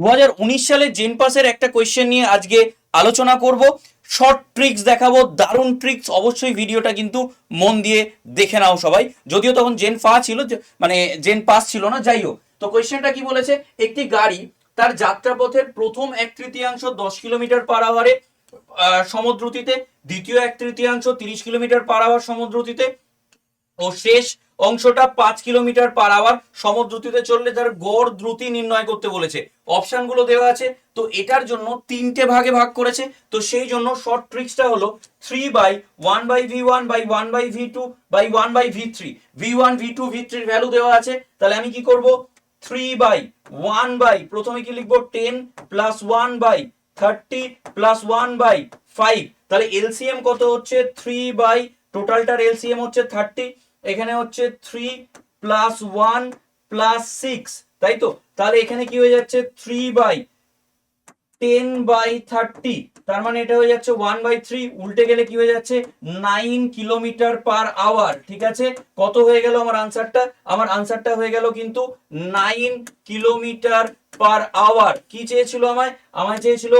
দুহাজার উনিশ সালে জেন পাসের একটা কোয়েশ্চেন নিয়ে আজকে আলোচনা করব। শর্ট ট্রিক্স দেখাবো, দারুণ ট্রিক্স অবশ্যই ভিডিওটা কিন্তু মন দিয়ে দেখে নাও সবাই। যদিও তখন জেন ফা ছিল মানে জেন পাস ছিল না, যাই হোক। তো কোয়েশ্চেনটা কি বলেছে? একটি গাড়ি তার যাত্রাপথের প্রথম এক তৃতীয়াংশ দশ কিলোমিটার পার আওয়ারে সমুদ্রতিতে, দ্বিতীয় এক তৃতীয়াংশ তিরিশ কিলোমিটার পার আওয়ার সমুদ্রতিতে, ও শেষ অংশটা পাঁচ কিলোমিটার পার আওয়ার সমদ্রুতিতে চললে তার গড় দ্রুতি নির্ণয় করতে বলেছে। অপশনগুলো দেওয়া আছে, তো এটার জন্য তিনটে ভাগে ভাগ করেছে, তো সেই জন্য শর্ট ট্রিক্সটা হলো three by one by V one by one by V two by one by V three V one V two V থ্রির ভ্যালু দেওয়া আছে, তাহলে আমি কি করব? থ্রি বাই ওয়ান বাই প্রথমে কি লিখব? Ten plus one by thirty plus one by five তাহলে এলসিএম কত হচ্ছে? থ্রি বাই টোটালটার এলসিএম হচ্ছে থার্টি এখানে হচ্ছে three plus one plus six তাই তো? তাহলে এখানে কি হয়ে যাচ্ছে? Three by ten by thirty তার মানে এটা হয়ে যাচ্ছে ওয়ান বাই থ্রি উল্টে গেলে কি হয়ে যাচ্ছে? নাইন কিলোমিটার পার আওয়ার ঠিক আছে? কত হয়ে গেল আমার আনসারটা আমার আনসারটা হয়ে গেল কিন্তু নাইন কিলোমিটার পার আওয়ার কি চেয়েছিল আমায়? আমায় চেয়েছিল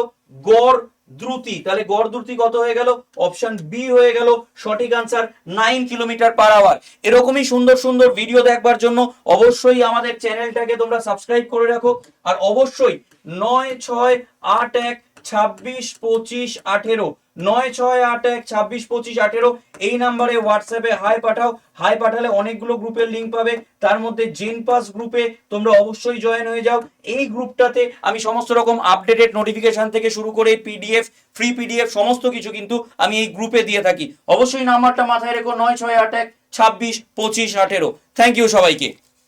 গড় দ্রুতি। তাহলে গড় দ্রুতি কত হয়ে গেল? অপশন বি হয়ে গেল। সঠিক answer nine kilometre per hour এরকমই সুন্দর সুন্দর ভিডিও দেখবার জন্য অবশ্যই আমাদের চ্যানেলটাকে তোমরা সাবস্ক্রাইব করে রাখো। আর অবশ্যই নয়, ছয়, আট, এক ছাব্বিশ, পঁচিশ, আঠেরো। নয়, ছয়, আট, এক, ছাব্বিশ, পঁচিশ, আঠেরো। এই নাম্বারে হোয়াটসঅ্যাপে হাই পাঠাও। হাই পাঠালে অনেকগুলো গ্রুপের লিঙ্ক পাবে। তার মধ্যে জেন পাস গ্রুপে তোমরা অবশ্যই জয়েন হয়ে যাও। এই গ্রুপটাতে আমি সমস্ত রকম আপডেটেড নোটিফিকেশন থেকে শুরু করে পিডিএফ ফ্রি পিডিএফ সমস্ত কিছু কিন্তু আমি এই গ্রুপে দিয়ে থাকি। অবশ্যই নাম্বারটা মাথায় রেখো। নয়, ছয়, আট, এক, ছাব্বিশ, পঁচিশ, আঠেরো। থ্যাংক ইউ সবাইকে।